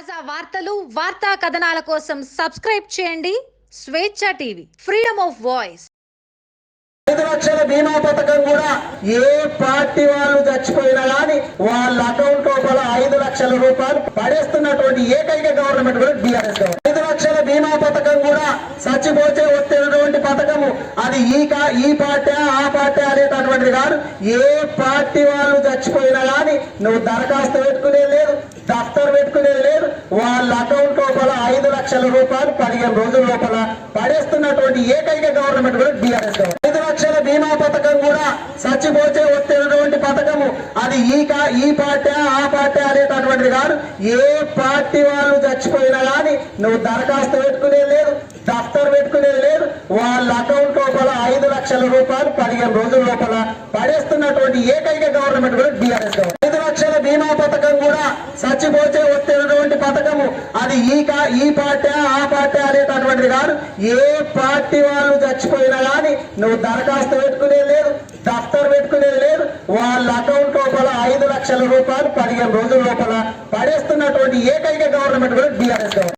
తాజా వార్తలు వార్తా కథనాల కోసం సబ్స్క్రైబ్ చేయండి. స్వేచ్ఛ టీవీ ఫ్రీడమ్ ఆఫ్ వాయిస్. ఐదు లక్షల బీమా పథకం కూడా ఏ పార్టీ వాళ్ళు చచ్చిపోయినా కానీ వాళ్ళ అకౌంట్ లోపల ఐదు లక్షల రూపాయలు పడేస్తున్నటువంటి ఏకైక గవర్నమెంట్ కూడా బీఆర్ఎస్ గవర్నమెంట్. ఐదు లక్షల బీమా పథకం కూడా చచ్చిపోతే వస్తున్నటువంటి పథకము అది ఈ కా ఈ పార్టీ ఆ పార్టీ అనేటటువంటిది కాదు. ఏ పార్టీ వాళ్ళు చచ్చిపోయినా కానీ నువ్వు దరఖాస్తు పెట్టుకునే లేదు. వాళ్ళ అకౌంట్ లోపల ఐదు లక్షల రూపాయలు పదిహేను రోజుల లోపల పడేస్తున్నటువంటి ఏకైక గవర్నమెంట్ కూడా బీఆర్ఎస్ ఐదు లక్షల బీమా పథకం కూడా చచ్చిపోతే వస్తున్నటువంటి పథకము. అది ఈ ఈ పార్టీ ఆ పార్టీ అనేటటువంటిది కాదు. ఏ పార్టీ వాళ్ళు చచ్చిపోయినా కానీ నువ్వు దరఖాస్తు పెట్టుకునేది లేదు దఫ్తర్ పెట్టుకునేది లేదు. వాళ్ళ అకౌంట్ లోపల ఐదు లక్షల రూపాయలు పదిహేను రోజుల లోపల పడేస్తున్నటువంటి ఏకైక గవర్నమెంట్ కూడా బీఆర్ఎస్ ఐదు లక్షల బీమా పథకం కూడా చచ్చిపోతే వస్తున్నటువంటి అది ఈ ఈ పార్టీ ఆ పార్టీ అనేటటువంటిది కాదు. ఏ పార్టీ వాళ్ళు చచ్చిపోయినా కానీ నువ్వు దరఖాస్తు పెట్టుకునే లేదు దఫ్తర్ పెట్టుకునే లేదు. వాళ్ళ అకౌంట్ లోపల ఐదు లక్షల రూపాయలు పదిహేను రోజుల లోపల పడేస్తున్నటువంటి ఏకైక గవర్నమెంట్ కూడా బీఆర్ఎస్ గవర్నమెంట్.